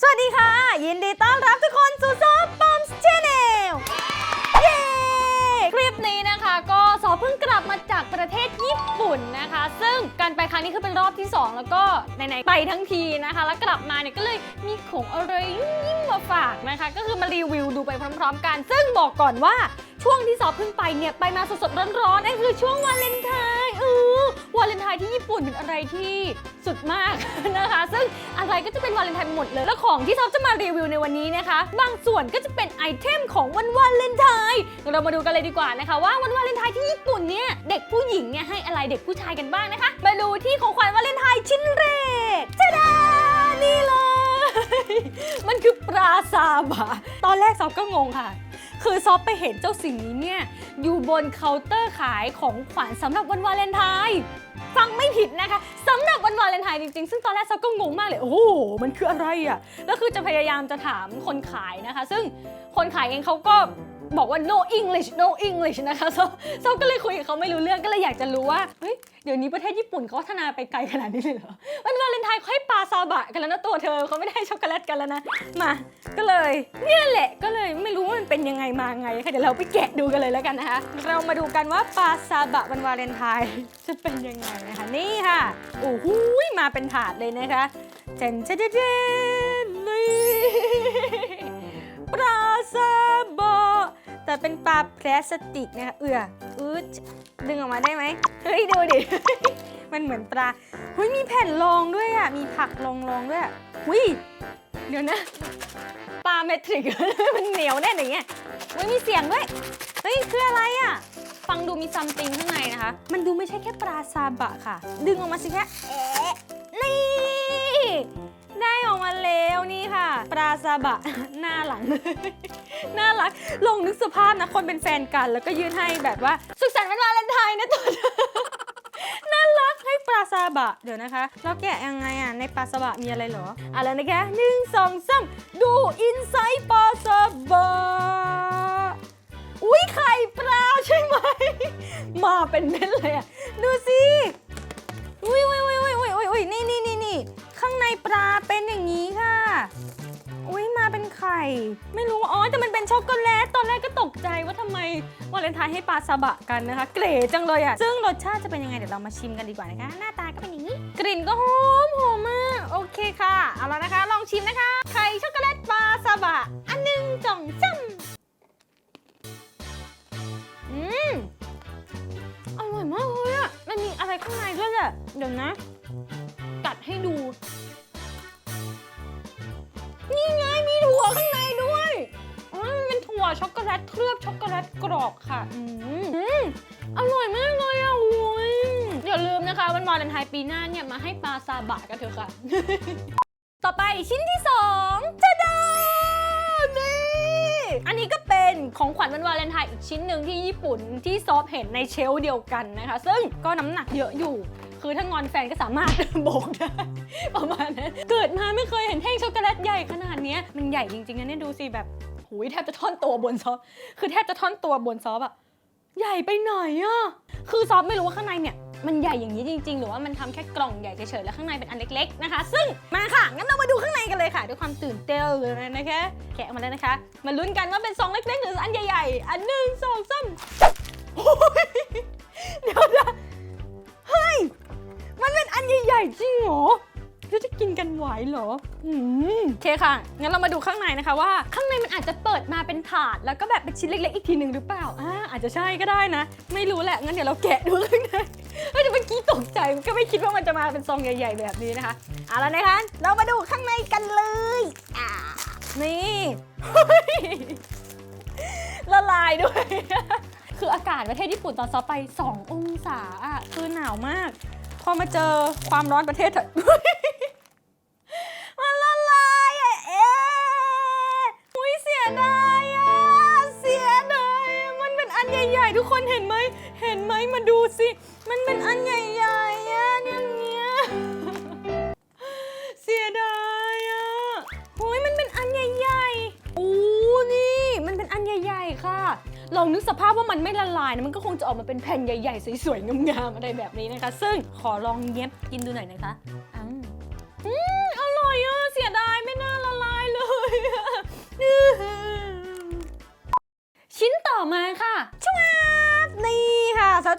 สวัสดีค่ะ ยินดีต้อนรับทุกคนสู่ซอฟบอมส์ชแนลเย้คลิปนี้นะคะ ก็ซอเพิ่งกลับมาจากประเทศญี่ปุ่นนะคะ ซึ่งการไปครั้งนี้คือเป็นรอบที่ 2 แล้วก็ไหนๆไปทั้งทีนะคะ แล้วกลับมาเนี่ยก็เลยมีของอะไรยิ่งๆมาฝากนะคะ ก็คือมารีวิวดูไปพร้อม ๆ กัน ซึ่งบอกก่อนว่าช่วงที่ซอเพิ่งไปเนี่ยไปมาสดๆร้อนๆนั่นคือช่วงวาเลนไทน์เออ วาเลนไทน์ที่ญี่ปุ่นเป็นอะไรที่สุดมากนะคะ ซึ่งอะไรก็จะเป็นวาเลนไทน์หมดเลย แล้วของที่ซอฟจะมารีวิวในวันนี้นะคะ บางส่วนก็จะเป็นไอเทมของวันวาเลนไทน์เรามาดูกันเลยดีกว่านะคะ ว่าวันวาเลนไทน์ที่ญี่ปุ่นเนี่ยเด็กผู้หญิงเนี่ยให้อะไรเด็กผู้ชายกันบ้างนะคะมาดูที่ของขวัญวาเลนไทน์ชิ้นแรกจ้าดานี่เลย มันคือปลาซาบะตอนแรกซอฟก็งงค่ะ คือซอฟไปเห็นเจ้าสิ่งนี้เนี่ย อยู่บนเคาน์เตอร์ขายของขวัญสำหรับวันวาเลนไทน์ฟังไม่ผิดนะคะสำหรับวันวาเลนไทน์จริงๆ ซึ่งตอนแรกซอฟก็งงมากเลย โอ้โหมันคืออะไรอะแล้วคือจะพยายามจะถามคนขายนะคะ ซึ่งคนขายเองเขาก็บอกว่า no English no English นะคะซอฟซอฟก็เลยคุยกับเขาไม่รู้เรื่องก็เลยอยากจะรู้ว่าเฮ้ยเดี๋ยวนี้ประเทศญี่ปุ่นเขาพัฒนาไปไกลขนาดนี้เลยเหรอ วันวาเลนไทน์เขาให้ปลาซาบะกันแล้วนะตัวเธอเขาไม่ได้ช็อกโกแลตกันแล้วนะ มา ก็เลย เนี่ยแหละก็เลยไม่รู้ว่ามันเป็นยังไงมาไงค่ะเดี๋ยวเราไปแกะดูกันเลยแล้วกันนะคะ เรามาดูกันว่าปลาซาบะวันวาเลนไทน์จะเป็นยังไงนะคะนี่ค่ะโอ้โหมาเป็นถาดเลยนะคะเจนเจนเจนนี่ปลาซาบะแต่เป็นปลาพลาสติกนะคะเอืออืดดึงออกมาได้ไหมเฮ้ยดูดิมันเหมือนปลาเฮ้ยมีแผ่นรองด้วยอะมีผักรองรองด้วยอะหุยเดี๋ยวนะ เมทริก มันเหนียวแน่นอย่างเงี้ยเฮ้ยมีเสียงด้วยเฮ้ยคืออะไรอะ ฟังดูมีซัมติงข้างในนะคะ มันดูไม่ใช่แค่ปลาซาบะค่ะ ดึงออกมาสิแค่เอ๊ะนี่ได้ออกมาแล้วนี่ค่ะ ปลาซาบะ หน้าหลัง น่ารัก ลองนึกสภาพนะ คนเป็นแฟนกัน แล้วก็ยื่นให้แบบว่า สุขสันต์วันวาเลนไทน์นะตัวเธอาซาบะ เดี๋ยวนะคะ เราแกะยังไงอะ ในปลาซาบะมีอะไรเหรอ อะไรนะคะหนึ่งสองสามดูอินไซต์ปลาซาบะ อุ้ยไข่ปลาใช่ไหม มาเป็นเม็ดเลยอะ ดูสิอุ้ยอุ้ยอุ้ยอุ้ยอุ้ยอุ้ยอุ้ยนี่นี่นี่นี่ข้างในปลาเป็นอย่างนี้ค่ะ ข่ไม่รู้ว่าอ๋อแต่มันเป็นช็อกโกแลตตอนแรกก็ตกใจว่าทำไมวาเลนไทน์ให้ปลาซาบะกันนะคะ เก๋จังเลยอะซึ่งรสชาติจะเป็นยังไงเดี๋ยวเรามาชิมกันดีกว่านะคะ หน้าตาก็เป็นอย่างนี้ กลิ่นก็หอมหอมมากโอเคค่ะ เอาแล้วนะคะ ลองชิมนะคะ ไข่ช็อกโกแลตปลาซาบะ อันหนึ่งสองสามอืมอร่อยมากเลยอะมันมีอะไรข้างในด้วยแหละเดี๋ยวนะ ช็อกโกแลตเคลือบช็อกโกแลตกรอบค่ะ อืมอร่อยมากเลยอะโอ้ยอย่าลืมนะคะวันวาเลนไทน์ปีหน้าเนี่ยมาให้ปลาซาบะกันเถอะค่ะ ต่อไปชิ้นที่สองจะดานี่อันนี้ก็เป็นของขวัญวันวาเลนไทน์อีกชิ้นหนึ่งที่ญี่ปุ่นที่ซอฟเห็นในเชลเดียวกันนะคะ ซึ่งก็น้ำหนักเยอะอยู่คือถ้างอนแฟนก็สามารถโบกได้ประมาณนั้น เกิดมาไม่เคยเห็นแท่งช็อกโกแลตใหญ่ขนาดนี้ มันใหญ่จริงๆนะเนี่ยดูสิแบบ หูยแทบจะท่อนตัวบนซอฟคือแทบจะท่อนตัวบนซอฟอะใหญ่ไปไหนอะคือซอฟไม่รู้ว่าข้างในเนี่ยมันใหญ่อย่างนี้จริง ๆ หรือว่ามันทำแค่กล่องใหญ่เฉยๆแล้วข้างในเป็นอันเล็ก ๆ นะคะ ซึ่งมาค่ะงั้นเรามาดูข้างในกันเลยค่ะ ด้วยความตื่นเต้นเลยนะคะแกะออกมาแล้วนะคะ มาลุ้นกันว่าเป็นซองเล็กๆหรืออันใหญ่ๆอันหนึ่งสองสามโอ้ยเดี๋ยวนะเฮ้ยมันเป็นอันใหญ่ๆจริงเหรอ เราจะกินกันไหวเหรอ อืมโอเคค่ะ งั้นเรามาดูข้างในนะคะว่า ข้างในมันอาจจะเปิดมาเป็นถาด แล้วก็แบบเป็นชิ้นเล็กๆ อีกทีหนึ่งหรือเปล่า อ่า อาจจะใช่ก็ได้นะ ไม่รู้แหละ งั้นเดี๋ยวเราแกะดูข้างในเฮ้ยแต่เมื่อกี้ตกใจ ก็ไม่คิดว่ามันจะมาเป็นซองใหญ่ ๆ แบบนี้นะคะ เอาล้วนะคะ เรามาดูข้างในกันเลยอ่านี่ละลายด้วย คืออากาศประเทศญี่ปุ่นตอนซอไป 2 องศาอะคือหนาวมาก พอมาเจอความร้อนประเทศ มาดูสิ มันเป็นอันใหญ่ๆอะอย่างเงี้ย เสียดายอะโอ้ยมันเป็นอันใหญ่ๆอู้นี่ มันเป็นอันใหญ่ ๆ ค่ะ ลองนึกสภาพว่ามันไม่ละลายนะมันก็คงจะออกมาเป็นแผ่นใหญ่ๆสวยๆงามๆอะไรแบบนี้นะคะ ซึ่งขอลองเย็บกินดูหน่อยนะคะอืมอร่อยอะเสียดายไม่น่าละลายเลย ชิ้นต่อมาค่ะ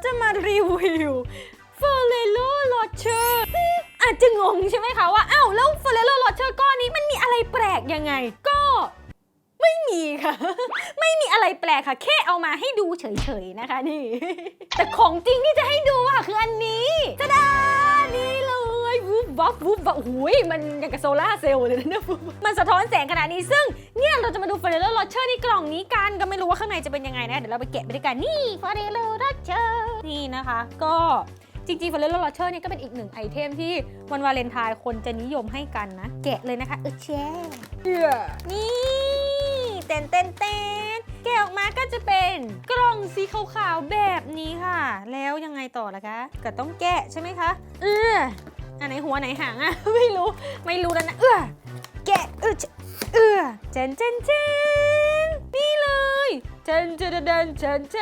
จะมารีวิว f e r r e r o Rocher อาจจะงงใช่ไหมคะว่าอ้าวแล้ว f e r r e r o Rocher ก้อนนี้มันมีอะไรแปลกยังไง ก็ไม่มีค่ะ ไม่มีอะไรแปลกค่ะ แค่เอามาให้ดูเฉยๆนะคะนี่ แต่ของจริงที่จะให้ดูอะคืออันนี้ตะดานี่เลย วูบวับวูบวับโอ้ยมันอย่างกับโซลาเซลล์เลยนะเนี่ยมันสะท้อนแสงขนาดนี้ซึ่งเนี่ยเราจะมาดู f e r r e r o Rocher ในกล่องนี้กันก็ไม่รู้ว่าข้างในจะเป็นยังไงนะเดี๋ยวเราไปแกะไปด้วยกันนี่ f e r r e r o Rocher นี่นะคะ ก็จริงๆ f e r r e r o Rocher เนี่ยก็เป็นอีกหนึ่งไอเทมที่วันวาเลนไทน์คนจะนิยมให้กันนะ แกะเลยนะคะเออแช่นี่เต้นเต้นเต้น แกะออกมาก็จะเป็นกล่องสีขาวๆแบบนี้ค่ะ แล้วยังไงต่อล่ะคะ ก็ต้องแกะใช่ไหมคะ เอออันไหนหัวไหนหางอะ ไม่รู้ไม่รู้แล้วนะ เออแกะเออเออเจนเจนเจนนี่เลยเจนเจนเจนเจนเจ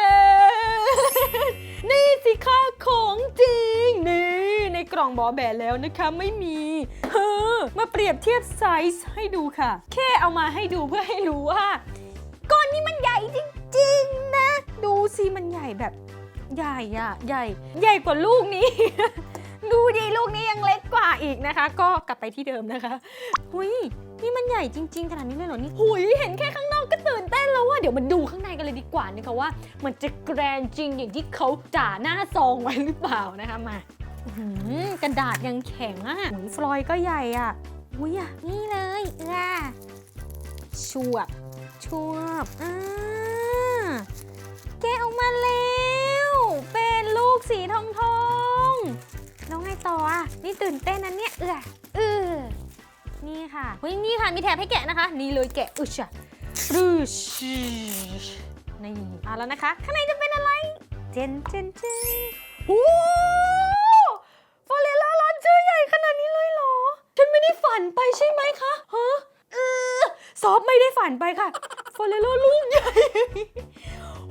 นนี่สิค่ะของจริงนี่ในกล่องบอแบะแล้วนะคะไม่มีเออมาเปรียบเทียบไซส์ให้ดูค่ะ แค่เอามาให้ดูเพื่อให้รู้ว่า ก้อนนี้มันใหญ่จริงๆนะ ดูสิมันใหญ่แบบใหญ่อะใหญ่ ใหญ่กว่าลูกนี้ ดูดีลูกนี้ยังเล็กกว่าอีกนะคะ ก็กลับไปที่เดิมนะคะหุยนี่มันใหญ่จริง ๆ ขนาดนี้เลยเหรอนี่หุยเห็นแค่ข้างนอกก็ตื่นเต้นแล้วว่าเดี๋ยวมาดูข้างในกันเลยดีกว่านะคะว่า มันจะแกรนจริงอย่างที่เขาจ่าหน้าซองไว้หรือเปล่านะคะมาหือกระดาษยังแข็งอะหุยฟลอยก็ใหญ่อะหุยอะนี่เลยอะชวบ ชวบอ่าแกะออกมาแล้ว เป็นลูกสีทองทองแล้วไงต่ออะนี่ตื่นเต้นนะเนี่ย เออเออนี่ค่ะเฮ้ยนี่ค่ะ มีแถบให้แกะนะคะ นี่เลยแกะอึชะรึชนี่เอาแล้วนะคะ ข้างในจะเป็นอะไร เจนเจนเจนโอ้ฟอเรล่าลอนเจอใหญ่ขนาดนี้เลยเหรอ ฉันไม่ได้ฝันไปใช่ไหมคะฮะเออ ซอฟไม่ได้ฝันไปค่ะฟอเรล่าลูกใหญ่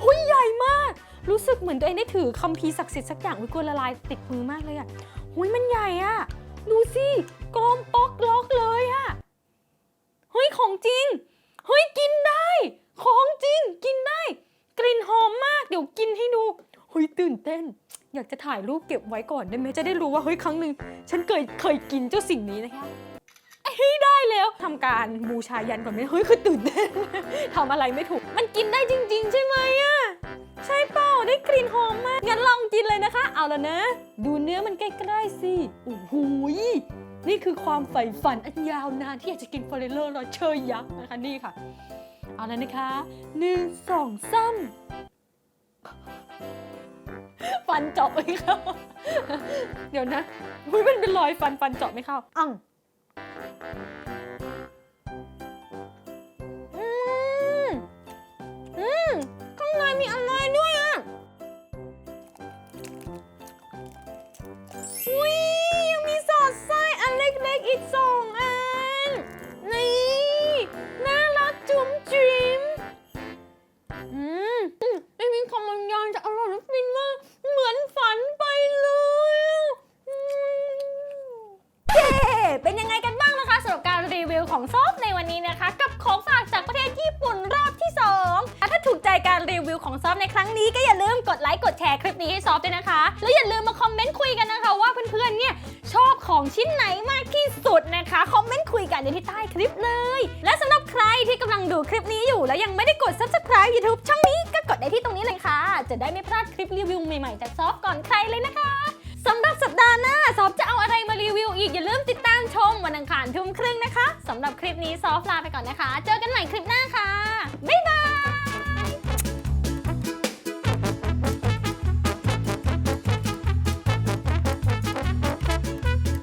หุยใหญ่มาก รู้สึกเหมือนตัวเองได้ถือคัมภีร์ศักดิ์สิทธิ์สักอย่างวิกลัวละลายติดมือมากเลยอะหุยมันใหญ่อะดูสิกลมปอกล็อกเลยอะเฮ้ยของจริงเฮ้ยกินได้ ของจริงกินได้ กลิ่นหอมมากเดี๋ยวกินให้ดูเฮ้ยตื่นเต้น อยากจะถ่ายรูปเก็บไว้ก่อนได้ไหมจะได้รู้ว่าเฮ้ยครั้งหนึ่งฉันเคยเคยกินเจ้าสิ่งนี้นะคะ ฮ้ยได้แล้วทำการบูชายันก่อนไหมเฮ้ยคือตื่นเต้นทำอะไรไม่ถูก มันกินได้จริง ๆ ใช่ไหมอะใช่เปล่าได้กลิ่นหอมมากงั้นลองกินเลยนะคะ เอาแล้วนะ ดูเนื้อมันใกล้ๆสิโอ้โหยนี่คือความใฝ่ฝันอันยาวนานที่อยากจะกินฟอเรลเลอร์รอเชอร์ยักษ์นะคะนี่ค่ะ เอาแล้วนะคะหนึ่งสองสามฟันเจาะไม่เข้า เดี๋ยวนะอุ้ยมันเป็นรอยฟันฟันเจาะไม่เข้าอ่ง Thank you. ของซอฟในวันนี้นะคะ กับของฝากจากประเทศญี่ปุ่นรอบที่2ถ้าถูกใจการรีวิวของซอฟในครั้งนี้ก็อย่าลืมกดไลค์กดแชร์คลิปนี้ให้ซอฟด้วยนะคะ แล้วอย่าลืมมาคอมเมนต์คุยกันนะคะ ว่าเพื่อนๆเนี่ยชอบของชิ้นไหนมากที่สุดนะคะคอมเมนต์คุยกันในที่ใต้คลิปเลย และสำหรับใครที่กำลังดูคลิปนี้อยู่ แล้วยังไม่ได้กด subscribe YouTube ช่องนี้ก็กดได้ที่ตรงนี้เลยค่ะ จะได้ไม่พลาดคลิปรีวิวใหม่ๆจากซอฟก่อนใครเลยนะคะ คลิปนี้ซอฟลาไปก่อนนะคะ เจอกันใหม่คลิปหน้า